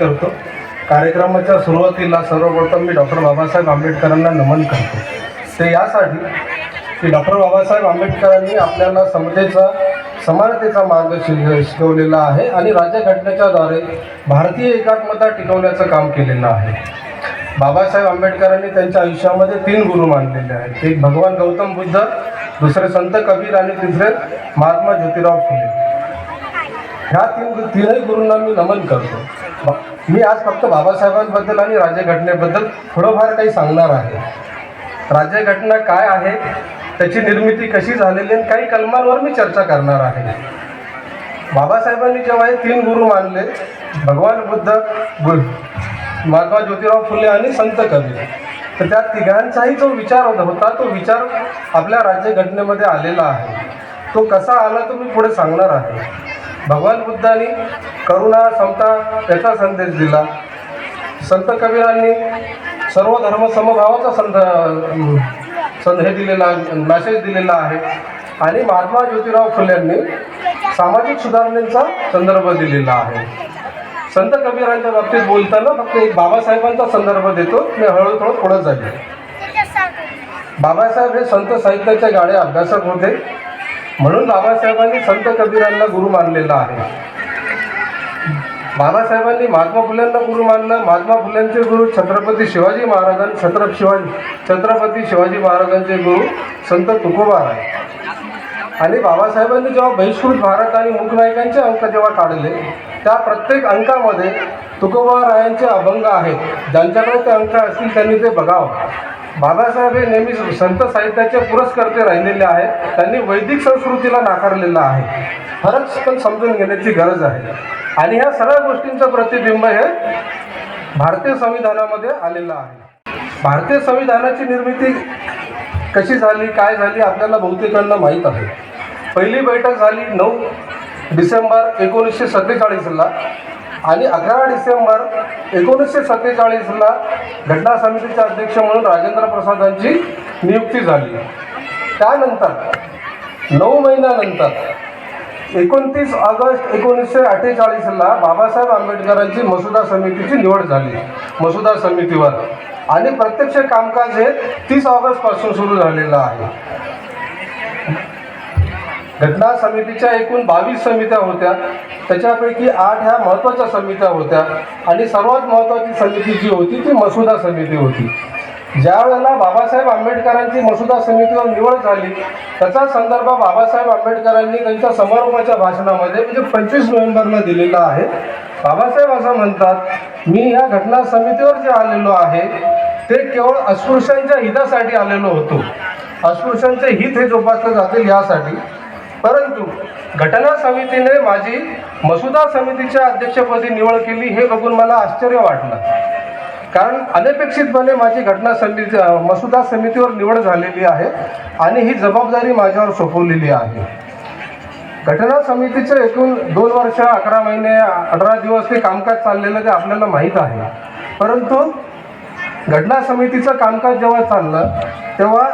करतो. कार्यक्रमाच्या सुरुवातीला सर्वप्रथम मी डॉक्टर बाबासाहेब आंबेडकरांना नमन करतो. ते यासाठी की डॉक्टर बाबासाहेब आंबेडकरांनी आपल्याला समतेचा समानतेचा मार्ग शिक शिकवलेला आहे आणि राज्यघटनेच्याद्वारे भारतीय एकात्मता टिकवण्याचं काम केलेलं आहे. बाबासाहेब आंबेडकरांनी त्यांच्या आयुष्यामध्ये तीन गुरु मानलेले आहेत. एक भगवान गौतम बुद्ध दुसरे संत कबीर आणि तिसरे महात्मा ज्योतिराव फुले. ह्या तीन तीनही गुरूंना मी नमन करतो. मी आज फक्त बाबासाहेबांबद्दल आणि राज्यघटनेबद्दल थोडंफार काही सांगणार आहे. राज्यघटना काय आहे त्याची निर्मिती कशी झालेली आणि काही कलमांवर मी चर्चा करणार आहे. बाबासाहेबांनी जेव्हा हे तीन गुरु मानले भगवान बुद्ध गुरु महात्मा ज्योतिराव फुले आणि संत कवी तर त्या तिघांचाही जो विचार होता होता तो विचार आपल्या राज्यघटनेमध्ये आलेला आहे. तो कसा आला तो मी पुढे सांगणार आहे. भगवान बुद्धांनी करुणा समता याचा संदेश दिला. संत कबीरांनी सर्व धर्म समभावाचा संद अं, संद हे दिलेला मॅसेज दिलेला आहे. आणि महात्मा ज्योतिराव फुलेंनी सामाजिक सुधारणेचा संदर्भ दिलेला आहे. संत कबीरांच्या बाबतीत बोलताना फक्त एक बाबासाहेबांचा संदर्भ देतो. मी हळूहळू पुढे जाईल. बाबासाहेब हे संत साहित्याचे गाडे अभ्यासक होते. म्हणून बाबासाहेबांनी संत कबीरांना गुरु मानलेला आहे. बाबासाहेबांनी महात्मा फुल्यांना गुरु मानलं. महात्मा फुल्यांचे गुरु छत्रपती शिवाजी महाराजां छत्र शिवाजी छत्रपती शिवाजी महाराजांचे गुरु संत तुकोबा आहे आणि बाबासाहेबांनी जेव्हा बहिष्कृत भारत आणि मूकनायकांचे अंक जेव्हा काढले त्या प्रत्येक अंकामध्ये तुकोबा रायांचे अभंग आहेत. ज्यांच्याकडे ते अंक असतील त्यांनी ते बघावं. बाबासाहेब हे नेहमी संत साहित्याचे पुरस्कर्ते राहिलेले आहेत. त्यांनी वैदिक संस्कृतीला नाकारलेला आहे. फरक पण समजून घेण्याची गरज आहे. आणि ह्या सगळ्या गोष्टींचं प्रतिबिंब हे भारतीय संविधानामध्ये आलेलं आहे. भारतीय संविधानाची निर्मिती कशी झाली काय झाली आपल्याला बहुतेकांना माहीत आहे. पहिली बैठक झाली नऊ डिसेंबर एकोणीसशे सत्तेचाळीसला. आणि अकरा डिसेंबर एकोणीसशे सत्तेचाळीसला घटना समितीचे अध्यक्ष म्हणून राजेंद्र प्रसादांची नियुक्ती झाली. त्यानंतर नऊ महिन्यानंतर एकोणतीस ऑगस्ट एकोणीसशे अठ्ठेचाळीसला बाबासाहेब आंबेडकरांची मसुदा समितीची निवड झाली मसुदा समितीवर. आणि प्रत्यक्ष कामकाज हे तीस ऑगस्टपासून सुरू झालेलं आहे. घटना समितीच्या एकूण बावीस समित्या होत्या. त्याच्यापैकी आठ ह्या महत्त्वाच्या समित्या होत्या. आणि सर्वात महत्त्वाची समिती जी होती ती मसुदा समिती होती. ज्या वेळेला बाबासाहेब आंबेडकरांची मसुदा समितीवर निवड झाली त्याचा संदर्भ बाबासाहेब आंबेडकरांनी त्यांच्या समारोपाच्या भाषणामध्ये म्हणजे पंचवीस नोव्हेंबरला दिलेला आहे. बाबासाहेब असं म्हणतात मी ह्या घटना समितीवर जे आलेलो आहे ते केवळ अस्पृश्यांच्या हितासाठी आलेलो होतो. अस्पृश्यांचे हित हे जोपासले जातील यासाठी. परंतु घटना समितीने माझी मसुदा समितीच्या अध्यक्षपदी निवड केली हे बघून मला आश्चर्य वाटलं. कारण अनपेक्षितपणे माझी घटना समिती मसुदा समितीवर निवड झालेली आहे आणि ही जबाबदारी माझ्यावर सोपवलेली आहे. घटना समितीचे एकूण दोन वर्ष अकरा महिने अठरा दिवस हे कामकाज चाललेलं ते आपल्याला माहीत आहे. परंतु घटना समितीचं कामकाज जेव्हा चाललं तेव्हा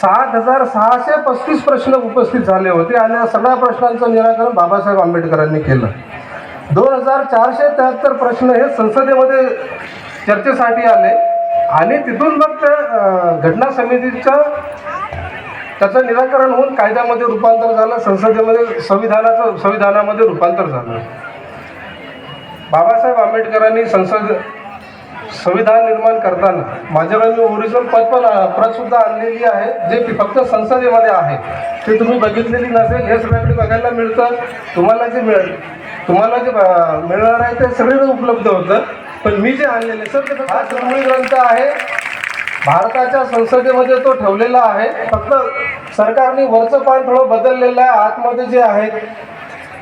सात हजार सहाशे पस्तीस प्रश्न उपस्थित झाले होते आणि या सगळ्या प्रश्नांचं निराकरण बाबासाहेब आंबेडकरांनी केलं. दोन हजार चारशे त्र्याहत्तर प्रश्न हे संसदेमध्ये चर्चेसाठी आले आणि तिथून मग त्या घटना समितीचं त्याचं निराकरण होऊन कायद्यामध्ये रूपांतर झालं संसदेमध्ये संविधानाचं संविधानामध्ये रूपांतर झालं. बाबासाहेब आंबेडकरांनी संसद संविधान निर्माण करताना माझ्याकडे मी ओरिजिनल पद पण प्रत सुद्धा आणलेली आहे जे की फक्त संसदेमध्ये आहे. ते तुम्ही बघितलेली नसेल हे सगळ्याकडे बघायला मिळतं. तुम्हाला जे मिळेल तुम्हाला जे मिळणार आहे ते सगळीकडे उपलब्ध होतं. पण मी जे आणलेले सर ते हा दुर्मिळ ग्रंथ आहे. भारताच्या संसदेमध्ये तो ठेवलेला आहे. फक्त सरकारने वरचं पान थोडं बदललेलं आहे. आतमध्ये जे आहे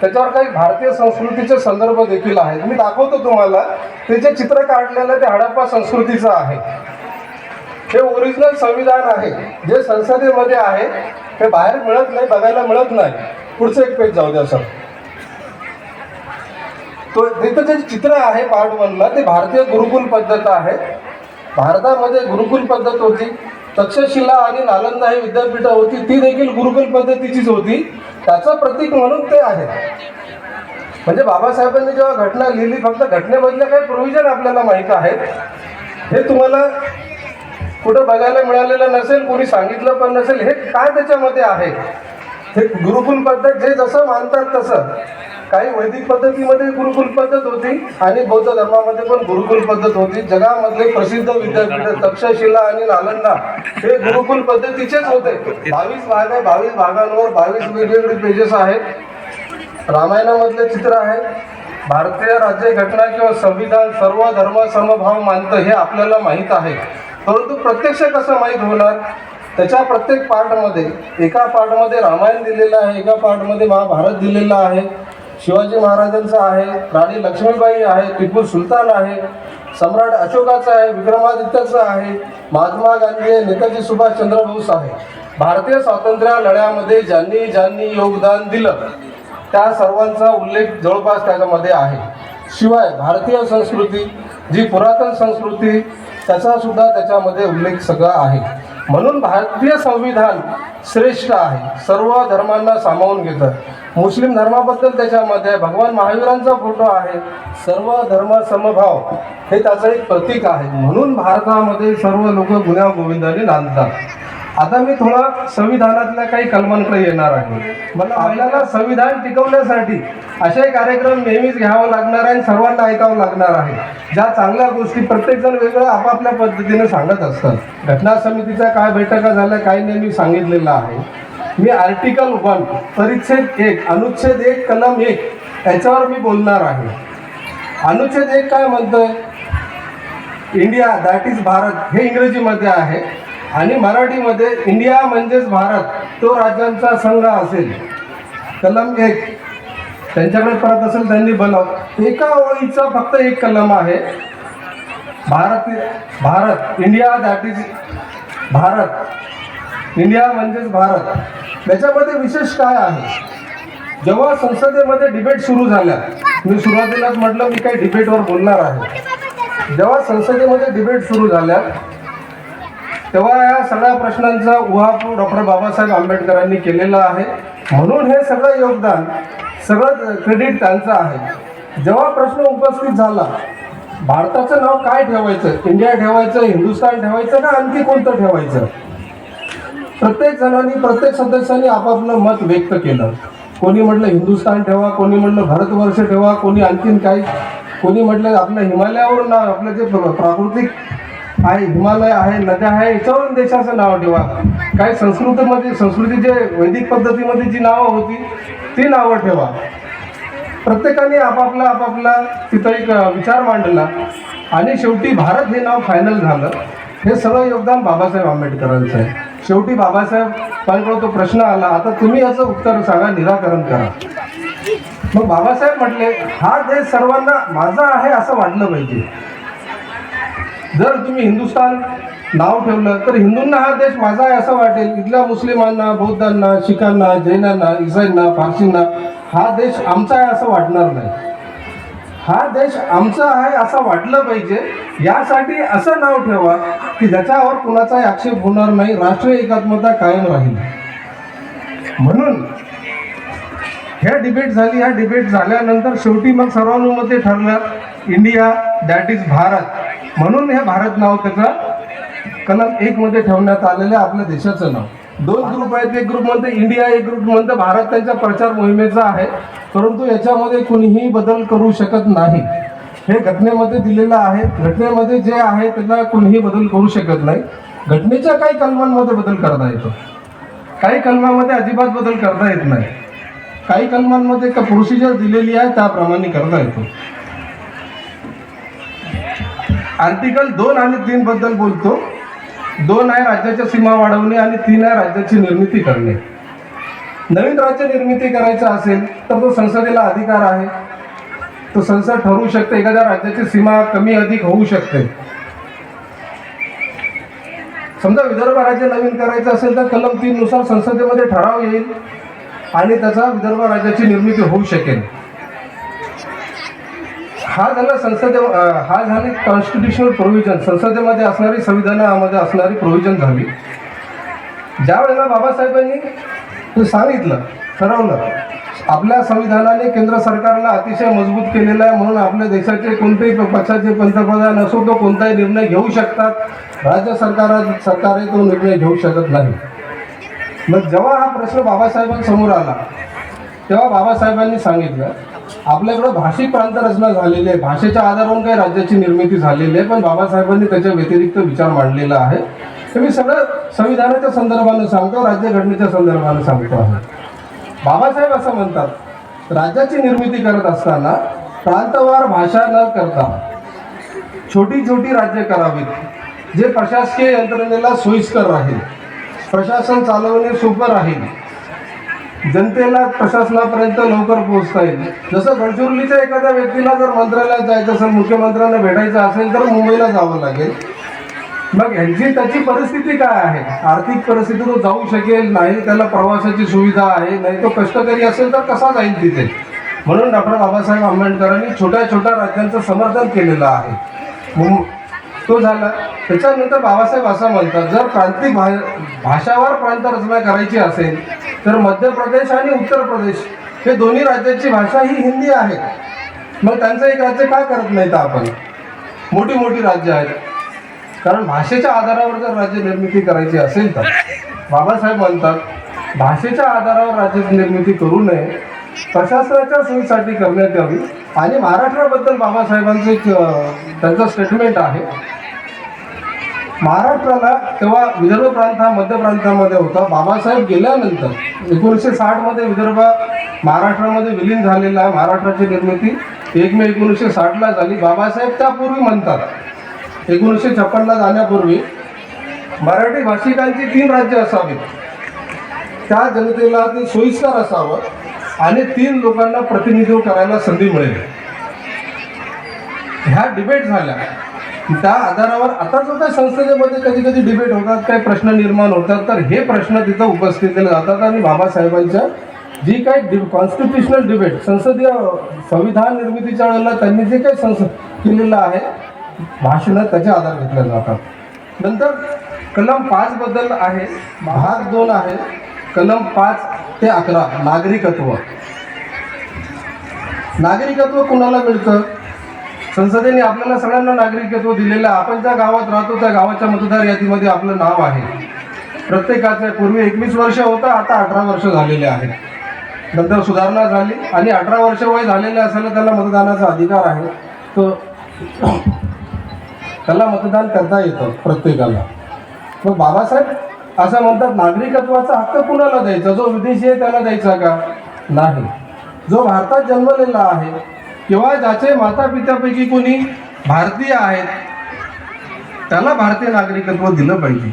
त्याच्यावर काही भारतीय संस्कृतीचे संदर्भ देखील आहेत. मी दाखवतो तुम्हाला. ते जे चित्र काढलेलं ते हडप्पा संस्कृतीचं आहे. हे ओरिजिनल संविधान आहे. जे संसदेमध्ये आहे ते बाहेर मिळत नाही बघायला मिळत नाही. पुढचं एक पेज जाऊ द्या सर तो तिथं जे चित्र आहे पार्ट वनला ते भारतीय गुरुकुल पद्धत आहे. भारतामध्ये गुरुकुल पद्धत होती. तक्षशिला आणि नालंदा ही विद्यापीठं होती. ती देखील गुरुकुल पद्धतीचीच होती. त्याचं प्रतीक म्हणून ते आहे. म्हणजे बाबासाहेबांनी जेव्हा घटना लिहिली फक्त घटनेमधले काही प्रोव्हिजन आपल्याला माहीत आहेत. हे तुम्हाला कुठं बघायला मिळालेलं नसेल कोणी सांगितलं पण नसेल हे काय त्याच्यामध्ये आहे? हे गुरुकुल पद्धत जे जसं मानतात तसं. काही वैदिक पद्धतीमध्ये गुरुकुल पद्धत होती आणि बौद्ध धर्मामध्ये पण गुरुकुल पद्धत होती. जगामधले प्रसिद्ध विद्यापीठ तक्षशिला आणि नालंदा हे गुरुकुल पद्धतीचेच होते. बावीस भाग आहे. बावीस भागांवर बावीस वेगवेगळे पेजेस आहेत. रामायणामधले चित्र आहे भारतीय राज्य घटना किंवा संविधान सर्व धर्म समभाव मानतं हे आपल्याला माहीत आहे. परंतु प्रत्यक्ष कसं माहीत होणार? त्याच्या प्रत्येक पार्टमध्ये एका पार्टमध्ये रामायण दिलेलं आहे एका पार्टमध्ये महाभारत दिलेलं आहे. शिवाजी महाराजांचं आहे राणी लक्ष्मीबाई आहे टिपू सुलतान आहे सम्राट अशोकाचं आहे विक्रमादित्याचं आहे महात्मा गांधी आहे नेताजी सुभाषचंद्र बोस आहे. भारतीय स्वातंत्र्य लढ्यामध्ये ज्यांनी ज्यांनी योगदान दिलं त्या सर्वांचा उल्लेख जवळपास त्याच्यामध्ये आहे. शिवाय भारतीय संस्कृती जी पुरातन संस्कृती त्याचा सुद्धा त्याच्यामध्ये उल्लेख सगळा आहे. म्हणून भारतीय संविधान श्रेष्ठ आहे. सर्व धर्मांना सामावून घेतं. मुस्लिम धर्माबद्दल त्याच्यामध्ये भगवान महावीरांचा फोटो आहे. सर्व धर्म समभाव हे त्याचं एक प्रतीक आहे. म्हणून भारतामध्ये सर्व लोक गुन्हा गोविंदाने नांदतात. आता मी थोडा संविधानातल्या काही कलमांकडे येणार आहे. मला आपल्याला संविधान टिकवण्यासाठी असे कार्यक्रम नेहमीच घ्यावं लागणार आहे आणि सर्वांना ऐकावं लागणार आहे. ज्या चांगल्या गोष्टी प्रत्येकजण वेगळं आपापल्या पद्धतीने सांगत असतात. घटना समितीच्या काय बैठका झाल्या काही नेहमी सांगितलेलं आहे. मी आर्टिकल वन परिच्छेद एक अनुच्छेद एक कलम एक याच्यावर मी बोलणार आहे. अनुच्छेद एक काय म्हणतोय? इंडिया दॅट इज भारत हे इंग्रजीमध्ये आहे. आणि मराठीमध्ये इंडिया म्हणजेच भारत तो राज्यांचा संघ असेल. कलम एक. त्यांच्याकडे परत असेल त्यांनी बनव. एका ओळीचा फक्त एक कलम आहे. Bharat Bharat India that is Bharat. India म्हणजेच भारत. त्याच्यामध्ये विशेष काय आहे? जेव्हा संसदेमध्ये डिबेट सुरू झाल्या मी सुरुवातीलाच म्हटलं मी काही डिबेटवर बोलणार आहे. जेव्हा संसदेमध्ये डिबेट सुरू झाल्या तेव्हा या सगळ्या प्रश्नांचा उहापोह डॉक्टर बाबासाहेब आंबेडकरांनी केलेला आहे. म्हणून हे सगळं योगदान सगळं क्रेडिट त्यांचं आहे. जेव्हा प्रश्न उपस्थित झाला भारताचं नाव काय ठेवायचं? इंडिया ठेवायचं हिंदुस्थान ठेवायचं का आणखी कोणतं ठेवायचं? प्रत्येक जणांनी प्रत्येक सदस्यांनी आपापलं मत व्यक्त केलं. कोणी म्हटलं हिंदुस्थान ठेवा कोणी म्हटलं भारतवर्ष ठेवा कोणी आणखीन काही कोणी म्हटलं आपलं हिमालयावर ना आपलं जे प्र- प्राकृतिक आहे हिमालय आहे नद्या आहे याच्यावर देशाचं नाव ठेवा. काही संस्कृतीमध्ये संस्कृती जे वैदिक पद्धतीमध्ये जी नावं होती ती नावं ठेवा. प्रत्येकाने आपापला आपापला तिथं एक विचार मांडला. आणि शेवटी भारत हे नाव फायनल झालं. हे सगळं योगदान बाबासाहेब आंबेडकरांचं आहे. शेवटी बाबासाहेबांकडे तो प्रश्न आला. आता तुम्ही याचं उत्तर सांगा निराकरण करा. मग बाबासाहेब म्हटले हा देश सर्वांना माझा आहे असं वाटलं पाहिजे. जर तुम्ही हिंदुस्थान नाव ठेवलं तर हिंदूंना हा देश माझा आहे असं वाटेल. इथल्या मुस्लिमांना बौद्धांना शिखांना जैनांना इसाईंना फारसींना हा देश आमचा आहे असं वाटणार नाही. हा देश आमचा आहे असं वाटलं पाहिजे. यासाठी असं नाव ठेवा की ज्याच्यावर कुणाचाही आक्षेप होणार नाही राष्ट्रीय एकात्मता कायम राहील. म्हणून ह्या डिबेट झाली. ह्या डिबेट झाल्यानंतर शेवटी मग सर्वानुमते ठरलं इंडिया दॅट इज भारत. म्हणून हे भारत नाव त्याचं कलम एक मध्ये ठेवण्यात आलेलं आहे आपल्या देशाचं नाव. दोन ग्रुप आहेत. एक ग्रुप म्हणते इंडिया एक ग्रुप म्हणतं भारत. त्यांच्या प्रचार मोहिमेचा आहे. परंतु याच्यामध्ये कुणीही बदल करू शकत नाही. हे घटनेमध्ये दिलेलं आहे. घटनेमध्ये जे आहे त्याला कुणीही बदल करू शकत नाही. घटनेच्या काही कलमांमध्ये बदल करता येतो. काही कलमामध्ये अजिबात बदल करता येत नाही. काही कलमांमध्ये का प्रोसिजर दिलेली आहे त्याप्रमाणे करता येतो. आर्टिकल दोन आणि तीन बद्दल बोलतो. दोन आहे राज्याच्या सीमा वाढवणे आणि तीन आहे राज्याची निर्मिती करणे. नवीन राज्य निर्मिती करायचं असेल तर तो संसदेला अधिकार आहे. तो संसद ठरवू शकते एखाद्या राज्याची सीमा कमी अधिक होऊ शकते. समजा विदर्भ राज्य नवीन करायचं असेल तर कलम तीन नुसार संसदेमध्ये ठराव येईल आणि त्याचा विदर्भ राज्याची निर्मिती होऊ शकेल. हा झाला संसदे हा झाले कॉन्स्टिट्युशनल प्रोव्हिजन संसदेमध्ये असणारी संविधानामध्ये असणारी प्रोव्हिजन झाली. ज्या वेळेला बाबासाहेबांनी ते सांगितलं ठरवलं आपल्या संविधानाने केंद्र सरकारला अतिशय मजबूत केलेलं आहे म्हणून आपल्या देशाचे कोणतेही पक्षाचे पंतप्रधान असो तो कोणताही निर्णय घेऊ शकतात. राज्य सरकार सरकारही तो निर्णय घेऊ शकत नाही. मग जेव्हा हा प्रश्न बाबासाहेबांसमोर आला तेव्हा बाबासाहेबांनी सांगितलं आपल्याकडं भाषिक प्रांतरचना झालेली आहे. भाषेच्या आधारावरून काही राज्याची निर्मिती झालेली आहे पण बाबासाहेबांनी त्याच्या व्यतिरिक्त विचार मांडलेला आहे. ते मी सगळं संविधानाच्या संदर्भानं सांगतो राज्यघटनेच्या संदर्भानं सांगतो आहे. बाबासाहेब असं म्हणतात राज्याची निर्मिती करत असताना प्रांतवार भाषा न करता छोटी छोटी राज्य करावीत जे प्रशासकीय यंत्रणेला सोयीस्कर राहील. प्रशासन चालवणे सोपं राहील. जनतेला प्रशासनापर्यंत लवकर पोहोचता येईल. जसं गडचिरोलीच्या एखाद्या व्यक्तीला जर मंत्रालयात जायचं असेल मुख्यमंत्र्यांना भेटायचं असेल तर मुंबईला जावं लागेल. मग ह्यांची त्याची परिस्थिती काय आहे? आर्थिक परिस्थिती तो जाऊ शकेल नाही त्याला प्रवासाची सुविधा आहे नाही तो कष्टकरी असेल तर कसा जाईल तिथे? म्हणून डॉक्टर बाबासाहेब आंबेडकरांनी छोट्या छोट्या राज्यांचं समर्थन केलेलं आहे. तो झाला. त्याच्यानंतर बाबासाहेब असं म्हणतात जर प्रांतिक भा भाषावर प्रांत रचना करायची असेल तर मध्य प्रदेश आणि उत्तर प्रदेश हे दोन्ही राज्याची भाषा ही हिंदी आहे. मग त्यांचं एक राज्य का करत नाही तर आपण? मोठी मोठी राज्य आहेत. कारण भाषेच्या आधारावर जर राज्य निर्मिती करायची असेल तर. बाबासाहेब म्हणतात भाषेच्या आधारावर राज्य निर्मिती करू नये. प्रशासनाच्या सोयीसाठी करण्यात यावी. आणि महाराष्ट्राबद्दल बाबासाहेबांचं एक त्यांचं स्टेटमेंट आहे. महाराष्ट्राला तेव्हा विदर्भ प्रांत हा मध्य प्रांतामध्ये होता. बाबासाहेब गेल्यानंतर एकोणीसशे साठमध्ये विदर्भ महाराष्ट्रामध्ये विलीन झालेला आहे. महाराष्ट्राची निर्मिती एक मे एकोणीसशे साठला झाली. बाबासाहेब त्यापूर्वी म्हणतात एकोणीसशे छप्पनला जाण्यापूर्वी मराठी भाषिकांची तीन राज्य असावीत. त्या जनतेला ते सोयीस्कर असावं आणि तीन लोकांना प्रतिनिधित्व करायला संधी मिळेल. ह्या डिबेट झाल्या. त्या आधारावर आता जो काही संसदेमध्ये कधी कधी डिबेट होतात काही प्रश्न निर्माण होतात. तर हे प्रश्न तिथं उपस्थित केले जातात आणि बाबासाहेबांच्या जी काही डि कॉन्स्टिट्युशनल डिबेट संसदीय संविधान निर्मितीच्या वेळेला त्यांनी जे काही संस केलेलं आहे भाषणं त्याचे आधार घेतले जातात. नंतर कलम पाच बद्दल आहे भाग दोन आहे. कलम पाच ते अकरा नागरिकत्व. नागरिकत्व कुणाला मिळतं? संसदेने आपल्याला सगळ्यांना नागरिकत्व दिलेलं आहे. आपण ज्या गावात राहतो त्या गावाच्या मतदार यादीमध्ये आपलं नाव आहे. प्रत्येकाचं पूर्वी एकवीस वर्ष होतं आता अठरा वर्ष झालेले आहे नंतर सुधारणा झाली आणि अठरा वर्ष वय झालेले असायला त्याला मतदानाचा अधिकार आहे. तो त्याला मतदान करता येतं प्रत्येकाला. मग बाबासाहेब असं म्हणतात नागरिकत्वाचा हक्क कुणाला द्यायचा? जो विदेशी आहे त्याला द्यायचा का? नाही. जो भारतात जन्मलेला आहे किंवा ज्याचे माता पित्यापैकी कोणी भारतीय आहेत त्याला भारतीय नागरिकत्व दिलं पाहिजे.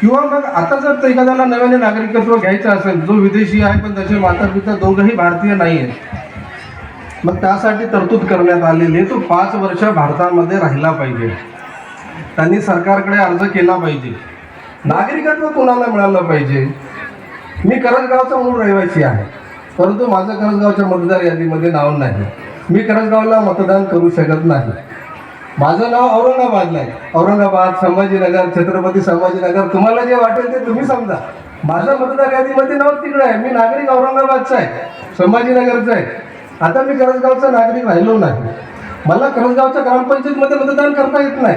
किंवा मग आता जर एखाद्याला नव्याने नागरिकत्व घ्यायचं असेल जो विदेशी आहे पण त्याचे माता पिता दोघंही भारतीय नाही आहेत मग त्यासाठी तरतूद करण्यात आलेली आहे. तो पाच वर्ष भारतामध्ये राहिला पाहिजे. त्यांनी सरकारकडे अर्ज केला पाहिजे. नागरिकत्व कोणाला मिळालं पाहिजे? मी करंजगावचा मूळ रहिवासी आहे. परंतु माझं करंजगावच्या मतदार यादीमध्ये नाव नाही. मी करंजगावला मतदान करू शकत नाही. माझं नाव औरंगाबादला आहे औरंगाबाद संभाजीनगर छत्रपती संभाजीनगर तुम्हाला जे वाटेल ते तुम्ही समजा. माझं मतदार यादीमध्ये नाव तिकडं आहे. मी नागरिक औरंगाबादचा आहे. संभाजीनगरचा आहे. आता मी करंजगावचा नागरिक राहिलो नाही. मला करंजगावच्या ग्रामपंचायतमध्ये मतदान करता येत नाही.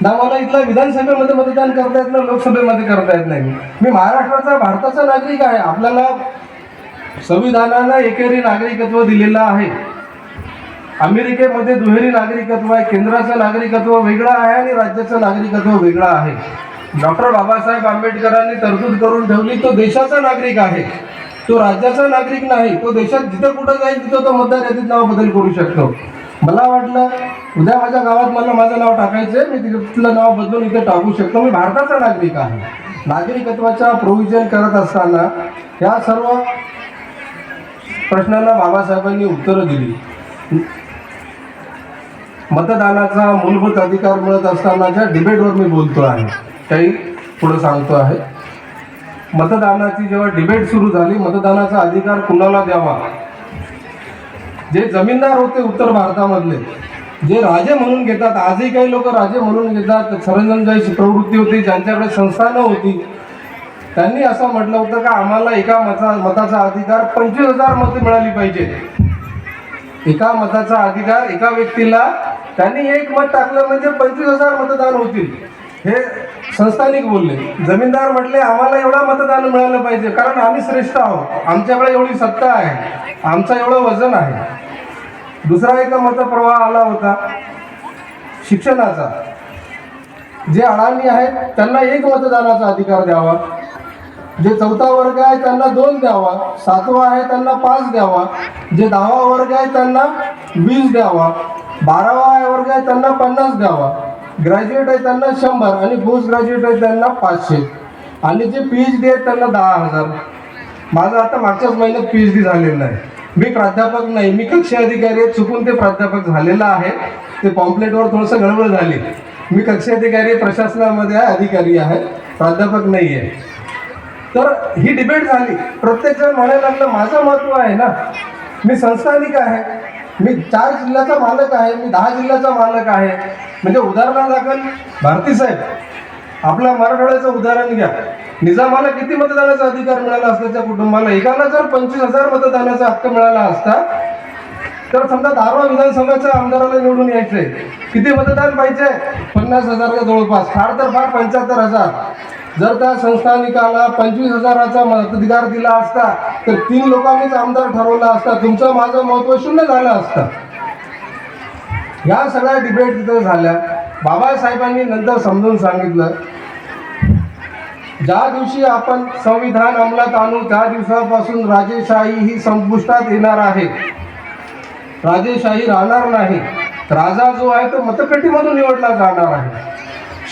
ना मला इथल्या विधानसभेमध्ये मतदान करता येत नाही लोकसभेमध्ये करता येत नाही. मी महाराष्ट्राचा भारताचा नागरिक आहे. आपल्याला संविधानानं एकेरी नागरिकत्व दिलेलं आहे. अमेरिकेमध्ये दुहेरी नागरिकत्व आहे केंद्राचं नागरिकत्व वेगळं आहे आणि राज्याचं नागरिकत्व वेगळं आहे. डॉक्टर बाबासाहेब आंबेडकरांनी तरतूद करून ठेवली तो देशाचा नागरिक आहे. तो राज्याचा नागरिक नाही तो देशात जिथं कुठं जाईल तिथं तो मतदार यादीत नाव बदल करू शकतो. मला वाटलं उद्या माझ्या गावात मला माझं नाव टाकायचं आहे मी तिथलं नाव बदलून इथे टाकू शकतो. मी भारताचा नागरिक आहे. नागरिकत्वाचा प्रोव्हिजन करत असताना या सर्व प्रश्नांना बाबासाहेबांनी उत्तरं दिली. मतदानाचा मूलभूत अधिकार मिळत असतानाच्या डिबेटवर मी बोलतो आहे. काही पुढं सांगतो आहे. मतदानाची जेव्हा डिबेट सुरू झाली मतदानाचा अधिकार कुणाला द्यावा? जे जमीनदार होते उत्तर भारतामधले जे राजे म्हणून घेतात आजही काही लोक राजे म्हणून घेतात. सरंजनजाईची प्रवृत्ती होती ज्यांच्याकडे संस्थानं होती त्यांनी असं म्हटलं होतं का आम्हाला एका मता मताचा अधिकार पंचवीस हजार मतं मिळाली पाहिजे. एका मताचा अधिकार एका व्यक्तीला त्यांनी एक मत टाकलं म्हणजे पंचवीस हजार मतदान होतील. हे संस्थानिक बोलले. जमीनदार म्हटले आम्हाला एवढा मतदान मिळालं पाहिजे कारण आम्ही श्रेष्ठ आहोत. आमच्याकडे एवढी सत्ता आहे. आमचं एवढं वजन आहे. दुसरा एक मतप्रवाह आला होता शिक्षणाचा. जे अडाणी आहेत त्यांना एक मतदानाचा अधिकार द्यावा. जे चौथा वर्ग आहे त्यांना दोन द्यावा सातवा आहे त्यांना पाच द्यावा जे दहावा वर्ग आहे त्यांना वीस द्यावा बारावा आहे वर्ग आहे त्यांना पन्नास द्यावा ग्रॅज्युएट आहे त्यांना शंभर आणि पोस्ट ग्रॅज्युएट आहे त्यांना पाचशे. आणि जे पी एच डी आहेत त्यांना दहा हजार. माझं आता मागच्याच महिन्यात पी एच डी झालेलं आहे मी प्राध्यापक नाही मी कक्षा अधिकारी आहे चुकून ते प्राध्यापक झालेलं आहे. ते पॉम्पलेटवर थोडंसं गडबड झाली. मी कक्षा अधिकारी प्रशासनामध्ये आहे अधिकारी आहे प्राध्यापक नाही आहे तर ही डिबेट झाली. प्रत्येक जण म्हणायला लागलं माझं महत्त्व आहे ना? मी संस्थानिक आहे. मी चार जिल्ह्याचा मालक आहे. मी दहा जिल्ह्याचा मालक आहे. म्हणजे उदाहरणादाखल भारती साहेब आपल्या मराठवाड्याचं उदाहरण घ्या. निजामाला किती मतदानाचा अधिकार मिळाला असता त्या कुटुंबाला? एकाला जर पंचवीस हजार मतदानाचा हक्क मिळाला असता तर समजा धारवा विधानसभेच्या आमदाराला निवडून यायचंय. किती मतदान पाहिजे? पन्नास हजारच्या जवळपास. फार तर फार पंच्याहत्तर हजार. जर त्या संस्थानिकाला पंचवीस हजाराचा मताधिकार दिला असता तर तीन लोकांनीच आमदार ठरवला असता तुमचं माझं महत्त्व शून्य झालं असतं. या सगळ्या डिबेट तिथं झाल्या. बाबासाहेबांनी नंतर समजून सांगितलं ज्या दिवशी आपण संविधान अंमलात आणू त्या दिवसापासून राजेशाही ही संपुष्टात येणार आहे. राजेशाही राहणार नाही. राजा जो आहे तो मतपेटीमधून निवडला जाणार आहे.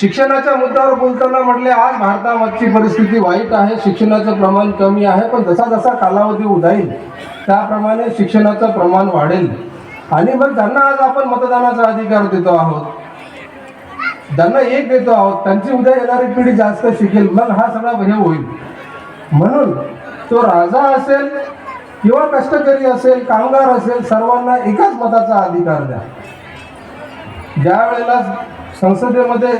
शिक्षणाच्या मुद्द्यावर बोलताना म्हटले आज भारतामधची परिस्थिती वाईट आहे शिक्षणाचं प्रमाण कमी आहे पण जसा जसा कालावधी उदाईल त्याप्रमाणे शिक्षणाचं प्रमाण वाढेल. आणि मग त्यांना आज आपण मतदानाचा अधिकार देतो आहोत ज्यांना एक देतो आहोत त्यांची उद्या येणारी पिढी जास्त शिकेल मग हा सगळा हे होईल. म्हणून तो राजा असेल किंवा कष्टकरी असेल कामगार असेल सर्वांना एकाच मताचा अधिकार द्या. ज्या वेळेला संसदेमध्ये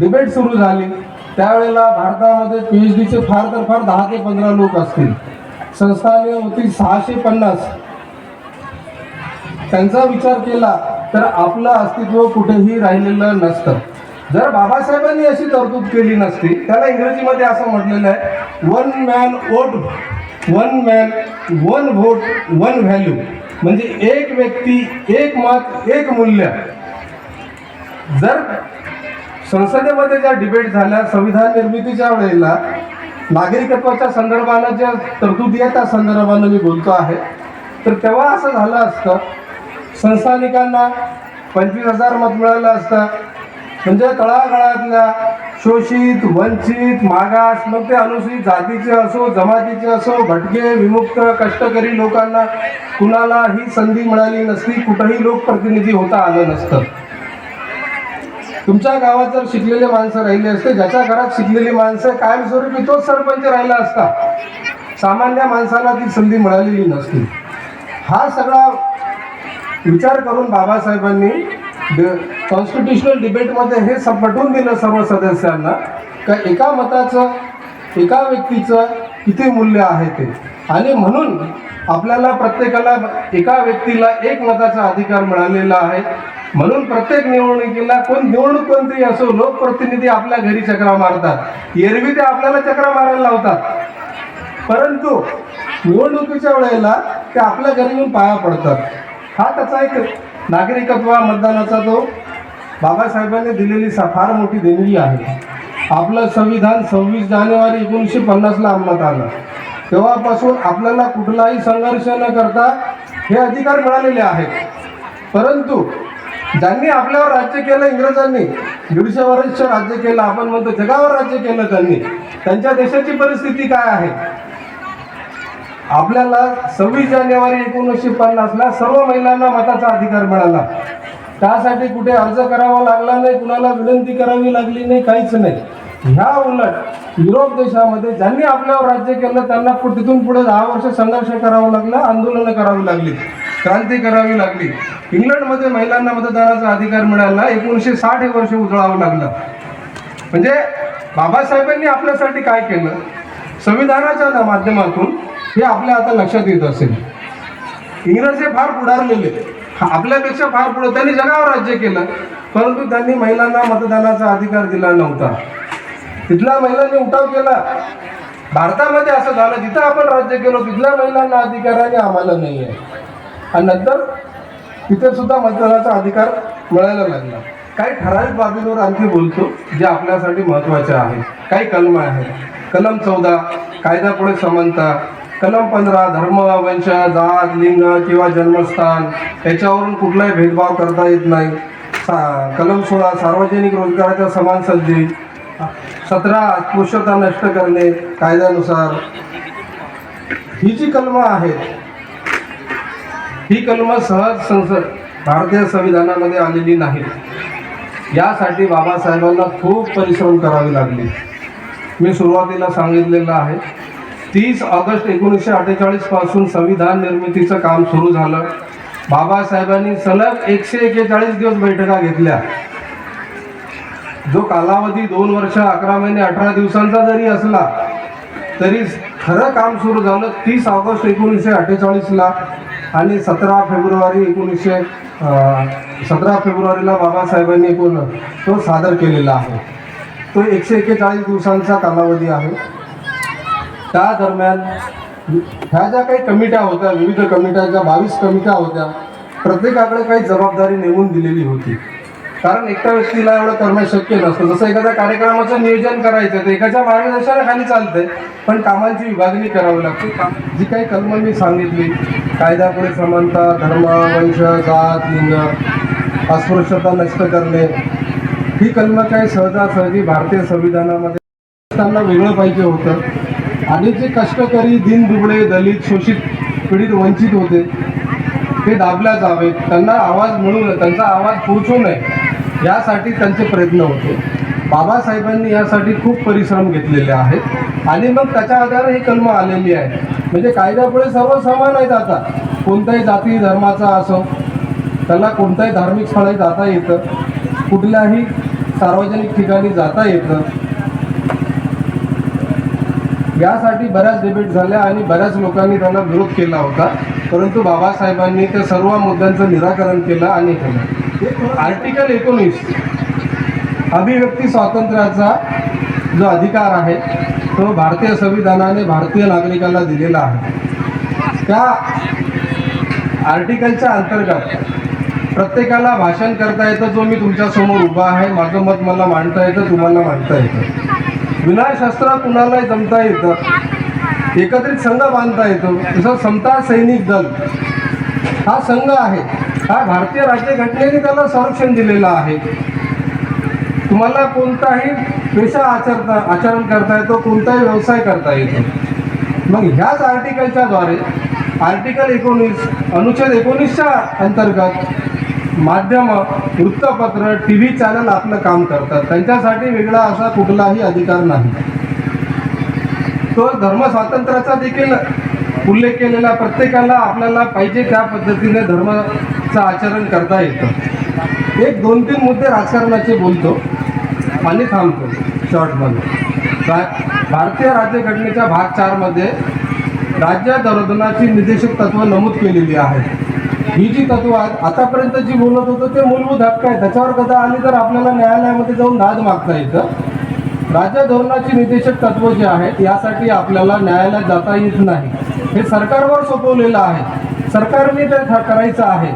डिबेट सुरू झाली. त्यावेळेला भारतामध्ये पी एच डीचे फार तर फार दहा ते पंधरा लोक असतील. संस्थाने होती सहाशे पन्नास. त्यांचा विचार केला तर आपलं अस्तित्व कुठेही राहिलेलं नसतं. जर बाबासाहेबांनी अशी तरतूद केली नसती त्याला इंग्रजीमध्ये असं म्हटलेलं आहे one man vote one man one vote one value म्हणजे एक व्यक्ती एक मत एक मूल्य. जर संसदेमध्ये ज्या डिबेट झाल्या संविधान निर्मितीच्या वेळेला नागरिकत्वाच्या संदर्भानं ज्या तरतुदी आहे त्या संदर्भानं मी बोलतो आहे. तर तेव्हा असं झालं असतं संस्थानिकांना पंचवीस हजार मत मिळालं असतं. म्हणजे तळागाळातल्या शोषित वंचित मागास मग ते अनुसूचित जातीचे असो जमातीचे असो भटके विमुक्त कष्टकरी लोकांना कुणाला ही संधी मिळाली नसती कुठंही लोकप्रतिनिधी होता आलं नसतं. तुमच्या गावात जर शिकलेले माणसं राहिली असते ज्याच्या घरात शिकलेली माणसं कायमस्वरूपी तोच सरपंच राहिला असता सामान्य माणसाला ती संधी मिळालेली नसती. हा सगळा विचार करून बाबासाहेबांनी कॉन्स्टिट्युशनल डिबेटमध्ये हे स- पटवून दिलं सर्व सदस्यांना का एका मताचं एका व्यक्तीचं किती मूल्य आहे ते. आणि म्हणून आपल्याला प्रत्येकाला एका व्यक्तीला एक मताचा अधिकार मिळालेला आहे. म्हणून प्रत्येक निवडणुकीला कोण निवडणूक कोणतीही असो लोकप्रतिनिधी आपल्या घरी चक्रा मारतात. एरवी ते आपल्याला चक्रा मारायला लावतात. परंतु निवडणुकीच्या वेळेला ते आपल्या घरी येऊन पाया पडतात. हा त्याचा एक नागरिकत्व मतदानाचा तो बाबासाहेबांनी दिलेली फार मोठी देणगी आहे. आपलं संविधान सव्वीस जानेवारी एकोणीसशे पन्नासला अंमलात आलं. तेव्हापासून आपल्याला कुठलाही संघर्ष न करता हे अधिकार मिळालेले आहेत. परंतु ज्यांनी आपल्यावर राज्य केलं इंग्रजांनी. दीडशे वर्ष राज्य केलं आपण म्हणतो जगावर राज्य केलं त्यांनी. त्यांच्या देशाची परिस्थिती काय आहे? आपल्याला सव्वीस जानेवारी एकोणीसशे पन्नासला सर्व महिलांना मताचा अधिकार मिळाला. त्यासाठी कुठे अर्ज करावा लागला नाही कुणाला विनंती करावी लागली नाही काहीच नाही. ह्या उलट युरोप देशामध्ये ज्यांनी आपल्यावर राज्य केलं त्यांना तिथून पुढे दहा वर्ष संघर्ष करावा लागला आंदोलनं करावी लागली क्रांती करावी लागली. इंग्लंडमध्ये महिलांना मतदानाचा अधिकार मिळाला एकोणीसशे साठ हे वर्ष उजळावं लागलं. म्हणजे बाबासाहेबांनी आपल्यासाठी काय केलं? संविधानाच्या माध्यमातून हे आपल्या आता लक्षात येत असेल. इंग्रज हे फार पुढारलेले. आपल्यापेक्षा फार पुढे त्यांनी जगावर राज्य केलं परंतु त्यांनी महिलांना मतदानाचा अधिकार दिला नव्हता. तिथल्या महिलांनी उठाव केला. भारतामध्ये असं झालं जिथं आपण राज्य केलो तिथल्या महिलांना अधिकार आहे आम्हाला नाही आहे आणि नंतर तिथे सुद्धा मतदानाचा अधिकार मिळायला लागला. काही ठराविक बाबींवर आणखी बोलतो जे आपल्यासाठी महत्त्वाच्या आहेत. काही कलम आहेत. कलम चौदा कायदा पुढे समानता. कलम पंधरा धर्म वंश जात लिंग किंवा जन्मस्थान याच्यावरून कुठलाही भेदभाव करता येत नाही. सा कलम सोळा सार्वजनिक रोजगाराच्या समान संधी. सतरा अस्पृश्यता नष्ट करणे कायद्यानुसार. ही जी कलम आहेत ही कलम सहज संसद भारतीय संविधानामध्ये आलेली नाहीत. यासाठी बाबासाहेबांना खूप परिश्रम करावे लागले. मी सुरुवातीला सांगितलेलं आहे तीस ऑगस्ट एकोणीसशे अठ्ठेचाळीसपासून संविधान निर्मितीचं काम सुरू झालं. बाबासाहेबांनी सलग एकशे एक्केचाळीस दिवस बैठका घेतल्या. जो कालावधी दोन वर्ष अकरा महिने अठरा दिवसांचा जरी असला तरी खरं काम सुरू झालं तीस ऑगस्ट एकोणीसशे अठ्ठेचाळीसला आणि सतरा फेब्रुवारी एकोणीसशे सतरा फेब्रुवारीला बाबासाहेबांनी एकूण तो सादर केलेला आहे. तो एकशे एक्केचाळीस दिवसांचा कालावधी आहे. त्या दरम्यान ह्या ज्या काही कमिट्या होत्या विविध कमिट्या ज्या बावीस कमिट्या होत्या प्रत्येकाकडे काही जबाबदारी नेमून दिलेली होती. कारण एकट्या व्यक्तीला एवढं करणं शक्य नसतं. जसं एखाद्या कार्यक्रमाचं नियोजन करायचं तर एकाच्या मार्गदर्शनाखाली चालतंय. पण कामांची विभागणी करावी लागते. जी काही कलमं मी सांगितली कायद्यापुढे समानता धर्म वंश जात लिंग अस्पृश्यता नष्ट करणे ही कलमं काही सहजासहजी भारतीय संविधानामध्ये त्यांना वेगळं पाहिजे होतं. आणि जे कष्टकरी दिन दुबळे दलित शोषित पीडित वंचित होते ते दाबल्या जावेत. त्यांना आवाज मिळू नये त्यांचा आवाज पोहोचू नये. यासाठी त्यांचे प्रयत्न होते. बाबासाहेबांनी यासाठी खूप परिश्रम घेतलेले आहेत. आणि मग त्याच्या आधारे ही कलम आलेली आहे. म्हणजे कायद्यापुढे सर्व समान आहेत आता. कोणत्याही जाती धर्माचा असो त्याला कोणत्याही धार्मिक स्थळी जाता येतं. कुठल्याही सार्वजनिक ठिकाणी जाता येतं. यासाठी बऱ्याच डिबेट झाल्या आणि बऱ्याच लोकांनी त्यांना विरोध केला होता. परंतु बाबासाहेबांनी त्या सर्व मुद्द्यांचं निराकरण केलं आणि केलं. आर्टिकल एकोणीस. अभिव्यक्ती स्वातंत्र्याचा जो अधिकार आहे तो भारतीय संविधानाने भारतीय नागरिकाला दिलेला आहे. त्या आर्टिकलच्या अंतर्गत प्रत्येकाला भाषण करता येतं जो मी तुमच्यासमोर उभा आहे माझं मत मला मांडता येतं तुम्हाला मांडता येतं. विनाशस्त्र कुणालाही जमता येतं एकत्रित संघ बांधता येतो. जसं समता सैनिक दल. हा संघ आहे. हा भारतीय राज्यघटनेने त्याला संरक्षण दिलेलं आहे. तुम्हाला कोणताही पेशा आचरता आचरण करता येतो कोणताही व्यवसाय करता येतो. मग ह्याच आर्टिकलच्या द्वारे आर्टिकल एकोणीस अनुच्छेद एकोणीसच्या अंतर्गत माध्यम वृत्तपत्र टी व्ही चॅनल आपलं काम करतात. त्यांच्यासाठी वेगळा असा कुठलाही अधिकार नाही. तो धर्म स्वातंत्र्याचा देखील उल्लेख केलेला प्रत्येकाला आपल्याला पाहिजे त्या पद्धतीने धर्माचं आचरण करता येतं. एक दोन तीन मुद्दे राजकारणाचे बोलतो. आणि थांबतो शॉर्टमध्ये. भारतीय राज्यघटनेच्या भाग चारमध्ये राज्य धोरणाची निर्देशक तत्व नमूद केलेली आहेत ही जी तत्व आतापर्यंत जी बोलत होतो ते मूलभूत हक्क आहे. त्याच्यावर कदा आली तर आपल्याला न्यायालयामध्ये जाऊन दाद मागता येतं. राज्य धोरणाची निर्देशक तत्व जे आहेत यासाठी आपल्याला न्यायालयात जाता येत नाही. हे सरकारवर सोपवलेलं आहे. सरकारने ते करायचं आहे.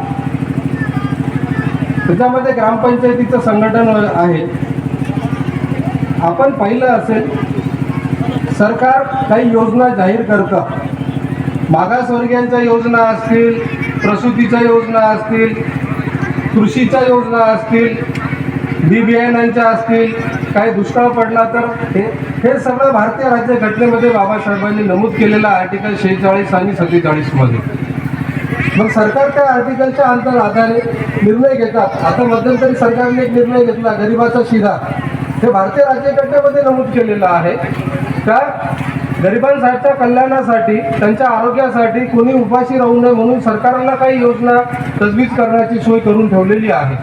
त्याच्यामध्ये ग्रामपंचायतीचं संघटन आहे. आपण पाहिलं असेल सरकार काही योजना जाहीर करतं. मागासवर्गीयांच्या योजना असतील प्रसूतीच्या योजना असतील कृषीच्या योजना असतील बी बियाणांच्या असतील काही दुष्काळ पडला तर हे हे सगळं भारतीय राज्यघटनेमध्ये बाबासाहेबांनी नमूद केलेलं आर्टिकल शेहेचाळीस आणि सत्तेचाळीसमध्ये मग सरकार त्या आर्टिकलच्या अंतर आधारे निर्णय घेतात. आता मध्यंतरी सरकारने एक निर्णय घेतला गरिबाचा शिधा. हे भारतीय राज्यघटनेमध्ये नमूद केलेलं आहे. त्या गरिबांसाठीच्या कल्याणासाठी त्यांच्या आरोग्यासाठी कोणी उपाशी राहू नये म्हणून सरकारला काही योजना तजवीज करण्याची सोय करून ठेवलेली आहे.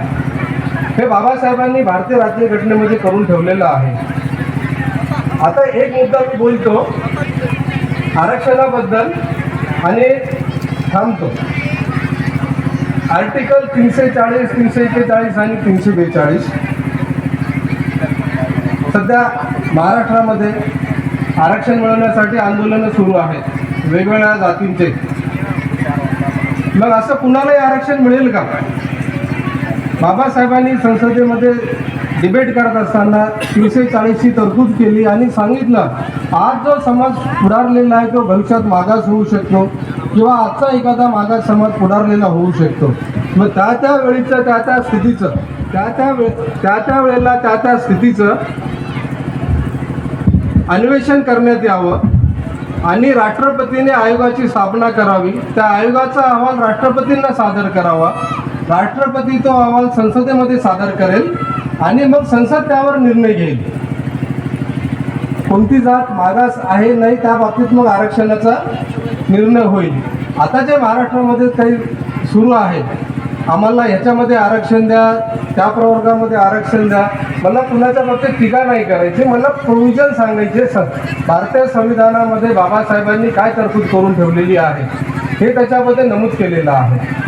हे बाबासाहेबांनी भारतीय राज्यघटनेमध्ये करून ठेवलेलं आहे. आता एक मुद्दा मी बोलतो. आरक्षणाबद्दल आणि थांबतो. आर्टिकल तीनशे चाळीस तीनशे एकेचाळीस आणि तीनशे बेचाळीस. सध्या महाराष्ट्रामध्ये आरक्षण मिळवण्यासाठी आंदोलनं सुरू आहेत. वेगवेगळ्या जातींचे. मग असं कुणालाही आरक्षण मिळेल का? बाबासाहेबांनी संसदेमध्ये डिबेट करत असताना तीनशे चाळीसची तरतूद केली आणि सांगितलं आज जो समाज पुढारलेला आहे तो भविष्यात मागास होऊ शकतो किंवा आजचा एखादा मागास समाज पुढारलेला होऊ शकतो. मग त्या त्या वेळीचं त्या त्या स्थितीचं त्या त्या वेळ त्या त्या वेळेला त्या त्या स्थितीचं अन्वेषण करण्यात यावं आणि राष्ट्रपतीने आयोगाची स्थापना करावी. त्या आयोगाचा अहवाल राष्ट्रपतींना सादर करावा. राष्ट्रपती तो अहवाल संसदेमध्ये सादर करेल आणि मग संसद त्यावर निर्णय घेईल. कोणती जात मागास आहे नाही त्या बाबतीत मग आरक्षणाचा निर्णय होईल. आता जे महाराष्ट्रामध्ये काही सुरू आहे आम्हाला ह्याच्यामध्ये आरक्षण द्या त्या प्रवर्गामध्ये आरक्षण द्या. मला कुणाच्या बाबतीत टीका नाही करायची मला प्रोव्हिजन सांगायचे स भारतीय संविधानामध्ये बाबासाहेबांनी काय तरतूद करून ठेवलेली आहे हे त्याच्यामध्ये नमूद केलेलं आहे.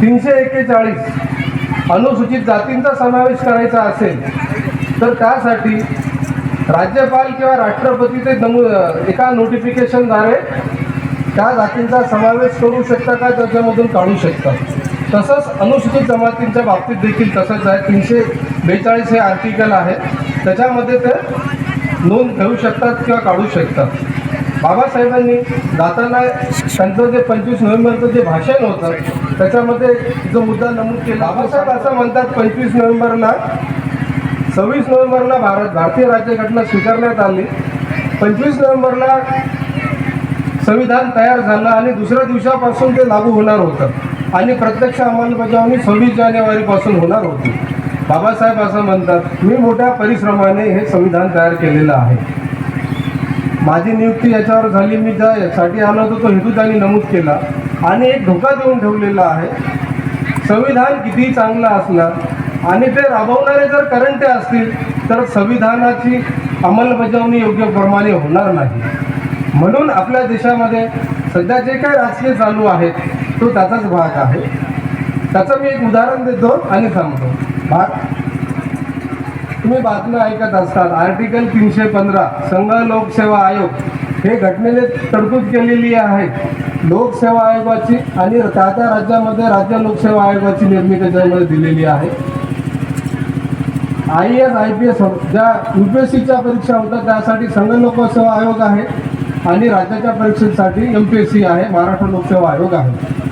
तीनशे एक्केचाळीस अनुसूचित जातींचा समावेश करायचा असेल तर त्यासाठी राज्यपाल किंवा राष्ट्रपती ते नमू एका नोटिफिकेशनद्वारे त्या जातींचा समावेश करू शकता का? त्याच्यामधून काढू शकता. तसंच अनुसूचित जमातींच्या बाबतीत देखील तसंच आहे. तीनशे बेचाळीस हे आर्टिकल आहे. त्याच्यामध्ये ते नोंद घेऊ शकतात किंवा काढू शकतात. बाबासाहेबांनी जाताना त्यांचं जे पंचवीस नोव्हेंबरचं जे भाषण होतं त्याच्यामध्ये जो मुद्दा नमूद केला. बाबासाहेब असं म्हणतात पंचवीस नोव्हेंबरला सव्वीस नोव्हेंबरला भारत भारतीय राज्यघटना स्वीकारण्यात आली. पंचवीस नोव्हेंबरला संविधान तयार झालं आणि दुसऱ्या दिवसापासून ते लागू होणार होतं. आणि प्रत्यक्ष अंमलबजावणी सव्वीस जानेवारीपासून होणार होती. बाबासाहेब असं म्हणतात मी मोठ्या परिश्रमाने हे संविधान तयार केलेलं आहे. माझी नियुक्ती याच्यावर झाली. मी ज्या यासाठी आलो होतो तो हेतू त्यांनी नमूद केला. आणि एक धोका देऊन ठेवलेला आहे. संविधान कितीही चांगलं असलं आणि ते राबवणारे जर करंटे असतील तर संविधानाची अंमलबजावणी योग्य प्रमाणे होणार नाही. म्हणून आपल्या देशामध्ये सध्या जे काही राजकीय चालू आहेत तो त्याचाच भाग आहे. त्याचं मी एक उदाहरण देतो आणि थांबतो. भाग तुम्ही बातम्या ऐकत असतात. आर्टिकल तीनशे पंधरा संघ लोकसेवा आयोग. हे घटनेने तरतूद केलेली आहे. लोकसेवा आयोगाची आणि त्या त्या राज्यामध्ये राज्य लोकसेवा आयोगाची निर्मिती त्याच्यामध्ये दिलेली आहे. I S I P S ज्या यू पी एस सीच्या परीक्षा होतात त्यासाठी संघ लोकसेवा आयोग आहे आणि राज्याच्या परीक्षेसाठी एम पी एस सी आहे महाराष्ट्र लोकसेवा आयोग आहे.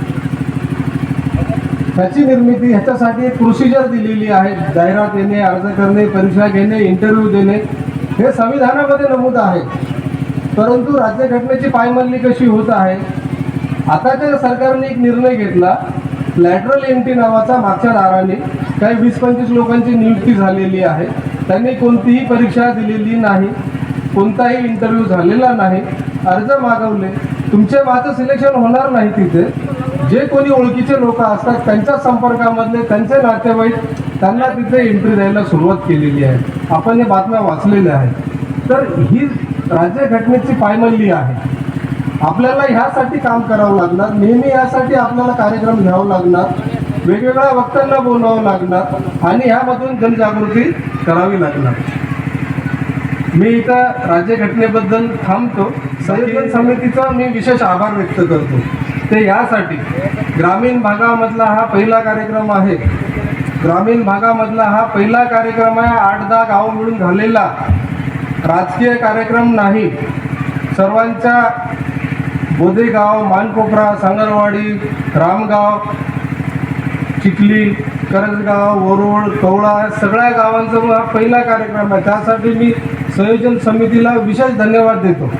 ह्याची निर्मिती ह्याच्यासाठी एक प्रोसिजर दिलेली आहे. जाहिरात येणे अर्ज करणे परीक्षा घेणे इंटरव्ह्यू देणे. हे संविधानामध्ये नमूद आहे. परंतु राज्यघटनेची पायमल्ली कशी होत आहे? आताच्या सरकारने एक निर्णय घेतला लॅटरल एंट्री नावाचा मागच्या दाराने काही वीस पंचवीस लोकांची नियुक्ती झालेली आहे. त्यांनी कोणतीही परीक्षा दिलेली नाही कोणताही इंटरव्ह्यू झालेला नाही अर्ज मागवले. तुमचे माझं सिलेक्शन होणार नाही तिथे. जे कोणी ओळखीचे लोक असतात त्यांच्या संपर्कामधले त्यांचे नातेवाईक त्यांना तिथे एंट्री द्यायला सुरुवात केलेली आहे. आपण हे बातम्या वाचलेल्या आहेत. तर ही राज्यघटनेची पायमल्ली आहे. आपल्याला ह्यासाठी काम करावं लागणार. नेहमी यासाठी आपल्याला कार्यक्रम घ्यावं लागणार. वेगवेगळ्या वक्त्यांना बोलावं लागणार आणि ह्यामधून जनजागृती करावी लागणार. मी इथं राज्यघटनेबद्दल थांबतो. संयोजन समितीचा मी विशेष आभार व्यक्त करतो. ते यासाठी ग्रामीण भागामधला हा पहिला कार्यक्रम आहे. ग्रामीण भागामधला हा पहिला कार्यक्रम आहे. आठ दहा गाव मिळून झालेला राजकीय कार्यक्रम नाही. सर्वांच्या बोदेगाव मानकोपरा सांगरवाडी रामगाव चिखली करंजगाव वरोड कवळा या सगळ्या गावांचा हा पहिला कार्यक्रम आहे. त्यासाठी मी संयोजन समितीला विशेष धन्यवाद देतो.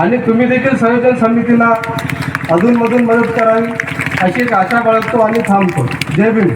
आणि तुम्ही देखील संयोजन समितीला अधूनमधून मदत करावी अशी एक आशा बाळगतो आणि थांबतो. जय भीम.